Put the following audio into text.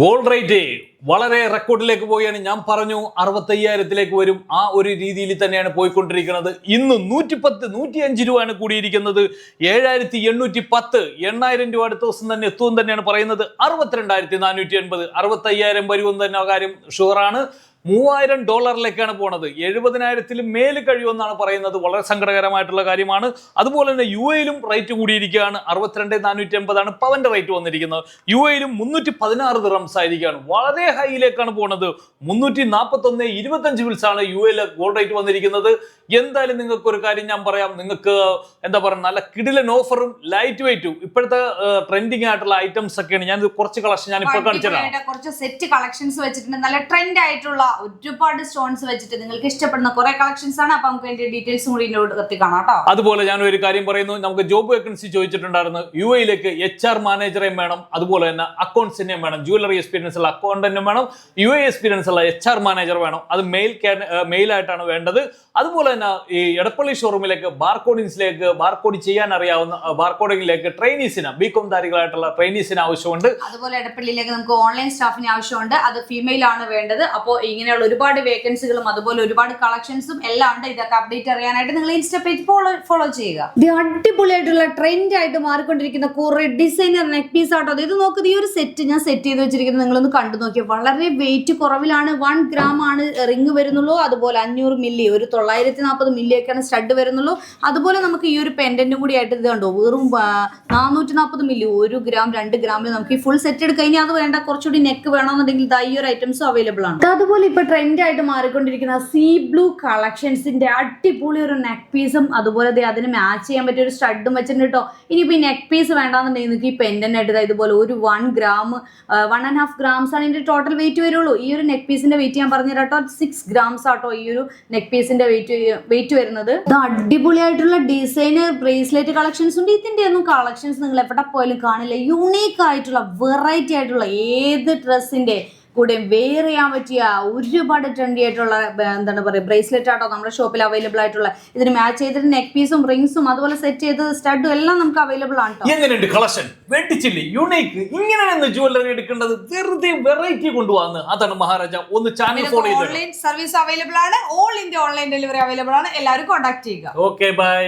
Gold rate വളരെ റെക്കോർഡിലേക്ക് പോവുകയാണ്. ഞാൻ പറഞ്ഞു അറുപത്തയ്യായിരത്തിലേക്ക് വരും. ആ ഒരു രീതിയിൽ തന്നെയാണ് പോയിക്കൊണ്ടിരിക്കുന്നത്. ഇന്ന് നൂറ്റിപ്പത്ത് നൂറ്റി അഞ്ച് രൂപയാണ് കൂടിയിരിക്കുന്നത്. ഏഴായിരത്തി എണ്ണൂറ്റി പത്ത് എണ്ണായിരം രൂപ അടുത്ത ദിവസം തന്നെ എത്തുമെന്ന് തന്നെയാണ് പറയുന്നത്. അറുപത്തിരണ്ടായിരത്തി നാനൂറ്റി എൺപത് അറുപത്തയ്യായിരം വരുമെന്ന് തന്നെ കാര്യം ഷുവറാണ് മൂവായിരം ഡോളറിലേക്കാണ് പോണത്. എഴുപതിനായിരത്തിൽ മേൽ കഴിയുമെന്നാണ് പറയുന്നത്. വളരെ സങ്കടകരമായിട്ടുള്ള കാര്യമാണ്. അതുപോലെ തന്നെ യു എയിലും റേറ്റ് കൂടിയിരിക്കുകയാണ്. അറുപത്തിരണ്ട് നാനൂറ്റി എൺപതാണ് പവന്റെ റേറ്റ് വന്നിരിക്കുന്നത്. യു എയിലും മുന്നൂറ്റി പതിനാറ് ദിറംസ് ആയിരിക്കുകയാണ്. വളരെ ഹൈയിലേക്കാണ് പോണത്. മുന്നൂറ്റി നാൽപ്പത്തി ഒന്ന് ഇരുപത്തഞ്ച് ആണ് യു എയിൽ ഗോൾഡ് റേറ്റ് വന്നിരിക്കുന്നത്. എന്തായാലും നിങ്ങൾക്ക് ഒരു കാര്യം ഞാൻ പറയാം. നിങ്ങൾക്ക് എന്താ പറയുക നല്ല കിടിലൻ ഓഫറും ലൈറ്റ് വെയിറ്റും ഇപ്പോഴത്തെ ട്രെൻഡിങ് ആയിട്ടുള്ള ഐറ്റംസ് ഒക്കെയാണ്. ഞാൻ കുറച്ച് കളക്ഷൻ ഞാൻ ഇപ്പോൾ കാണിച്ചതാണ് കുറച്ച് സെറ്റ് കളക്ഷൻസ് വെച്ചിട്ടുണ്ട്. നല്ല ട്രെൻഡ് ആയിട്ടുള്ള ഒരുപാട് സ്റ്റോൺസ് വെച്ചിട്ട് നിങ്ങൾക്ക് ഇഷ്ടപ്പെടുന്ന കുറെ കളക്ഷൻസ് ആണ്. അപ്പൊ നമുക്ക് വേണ്ടി ഡീറ്റെയിൽസും കൂടി ഇതിനോട് കാണാം കേട്ടോ. അതുപോലെ ഞാൻ ഒരു കാര്യം പറയുന്നു. നമുക്ക് ജോബ് വേക്കൻസി ചോദിച്ചിട്ടുണ്ടായിരുന്നു. യു എയിലേക്ക് എച്ച് ആർ മാനേജറേയും വേണം. അതുപോലെ തന്നെ അക്കൗണ്ട്സിനെയും വേണം. ജുവലറി എക്സ്പീരിയൻസ് ഉള്ള അക്കൗണ്ടന്റും വേണം. യു എ എക്സ്പീരിയൻസ് ഉള്ള എച്ച് ആർ മാനേജർ വേണം. അത് മെയിൽ മെയിൽ ആയിട്ടാണ് വേണ്ടത്. അതുപോലെ തന്നെ ഈ എടപ്പള്ളി ഷോറൂമിലേക്ക് ബാർകോഡിങ്സിലേക്ക് ബാർകോഡ് ചെയ്യാൻ അറിയാവുന്ന ബാർകോഡിങ്ങിലേക്ക് ട്രെയിനീസിന് ബി കോം ധാരികളായിട്ടുള്ള ട്രെയിനീസിന് ആവശ്യമുണ്ട്. അതുപോലെ എടപ്പള്ളിയിലേക്ക് നമുക്ക് ഓൺലൈൻ സ്റ്റാഫിന് ആവശ്യമുണ്ട്. അത് ഫീമെയിൽ ആണ് വേണ്ടത്. അപ്പോൾ ഇങ്ങനെയുള്ള ഒരുപാട് വേക്കൻസികളും അതുപോലെ ഒരുപാട് കളക്ഷൻസും എല്ലാം ഉണ്ട്. ഇതൊക്കെ അപ്ഡേറ്റ് അറിയാനായിട്ട് നിങ്ങൾ ഇൻസ്റ്റാ പേജ് ഫോളോ ഫോളോ ചെയ്യുക. ഇത് അടിപൊളിയായിട്ടുള്ള ട്രെൻഡ് ആയിട്ട് മാറിക്കൊണ്ടിരിക്കുന്ന കുറെ ഡിസൈനർ നെക്ക് പീസ് ആട്ടോ ഇത് നോക്കുന്നത് ഈ ഒരു സെറ്റ് ഞാൻ സെറ്റ് ചെയ്ത് വെച്ചിരിക്കുന്നത് നിങ്ങളൊന്ന് കണ്ടു നോക്കിയാൽ വളരെ വെയിറ്റ് കുറവിലാണ്. വൺ ഗ്രാം ആണ് റിങ് വരുന്നുള്ളൂ. അതുപോലെ അഞ്ഞൂറ് മില്ലി ഒരു തൊള്ളായിരത്തി നാൽപ്പത് മില്ലി ഒക്കെയാണ് സ്റ്റഡ് വരുന്നുള്ളൂ. അതുപോലെ നമുക്ക് ഈ ഒരു പെൻഡന്റും കൂടി ആയിട്ട് ഇത് കണ്ടോ? വെറും നാനൂറ്റി നാൽപ്പത് മില്ലി ഒരു ഗ്രാം രണ്ട് ഗ്രാമിൽ നമുക്ക് ഈ ഫുൾ സെറ്റ് എടുക്കുക ഇനി അത് വേണ്ട കുറച്ചുകൂടി നെക്ക് വേണമെന്നുണ്ടെങ്കിൽ ദാ ഈ ഒരു ഐറ്റംസും അവൈലബിൾ ആണ്. അതുപോലെ ഇപ്പൊ ട്രെൻഡായിട്ട് മാറിക്കൊണ്ടിരിക്കുന്ന സീ ബ്ലൂ കളക്ഷൻസിന്റെ അടിപൊളി ഒരു നെക്ക് പീസും അതുപോലെ അതിന് മാച്ച് ചെയ്യാൻ പറ്റിയ ഒരു സ്റ്റഡും വെച്ചിട്ടുണ്ട് കേട്ടോ ഇനിയിപ്പോൾ ഈ നെക്ക് പീസ് വേണ്ടാന്നുണ്ടെങ്കിൽ നിങ്ങൾക്ക് ഈ ദാ ഇതുപോലെ ഒരു one gram one and half grams ആണ് ഇതിന്റെ ടോട്ടൽ വെയിറ്റ് വരുള്ളൂ. ഈ ഒരു നെക്ക് പീസിന്റെ വെയിറ്റ് ഞാൻ പറഞ്ഞു കേട്ടോ സിക്സ് ഗ്രാംസ് ആട്ടോ ഈ ഒരു നെക്ക് പീസിന്റെ വെയിറ്റ് വെയിറ്റ് വരുന്നത്. ഇത് അടിപൊളിയായിട്ടുള്ള ഡിസൈനർ ബ്രേസ്ലെറ്റ് കളക്ഷൻസ് ഉണ്ട്. ഇതിന്റെ ഒന്നും കളക്ഷൻസ് നിങ്ങൾ എവിടെ പോയാലും കാണില്ല. യുണീക്ക് ആയിട്ടുള്ള വെറൈറ്റി ആയിട്ടുള്ള ഏത് ഡ്രസ്സിന്റെ കൂടെ വെയർ ചെയ്യാൻ പറ്റിയ ഒരുപാട് ട്രെൻഡി ആയിട്ടുള്ള എന്താണ് പറയുക ബ്രേസ്ലെറ്റ് ആട്ടോ നമ്മുടെ ഷോപ്പിൽ അവൈലബിൾ ആയിട്ടുള്ള. ഇതിന് മാച്ച് ചെയ്തിട്ട് നെക്ക് പീസും റിങ്സും അതുപോലെ സെറ്റ് ചെയ്ത് സ്റ്റഡും എല്ലാം നമുക്ക് അവൈലബിൾ ആണ് എങ്ങനെയുണ്ട് കളക്ഷൻ? വെട്ടിച്ചില്ല? യുണീക്ക് ഇങ്ങനെയാണ് ജുവല്ലറി എടുക്കേണ്ടത്. വെറുതെ വെറൈറ്റി കൊണ്ടുപോകുന്നത് അതാണ് മഹാരാജ. ഒന്ന് channel follow online service available ആണ്. All India online delivery available ആണ്. എല്ലാവരും കോൺടാക്ട് ചെയ്യുക. Okay bye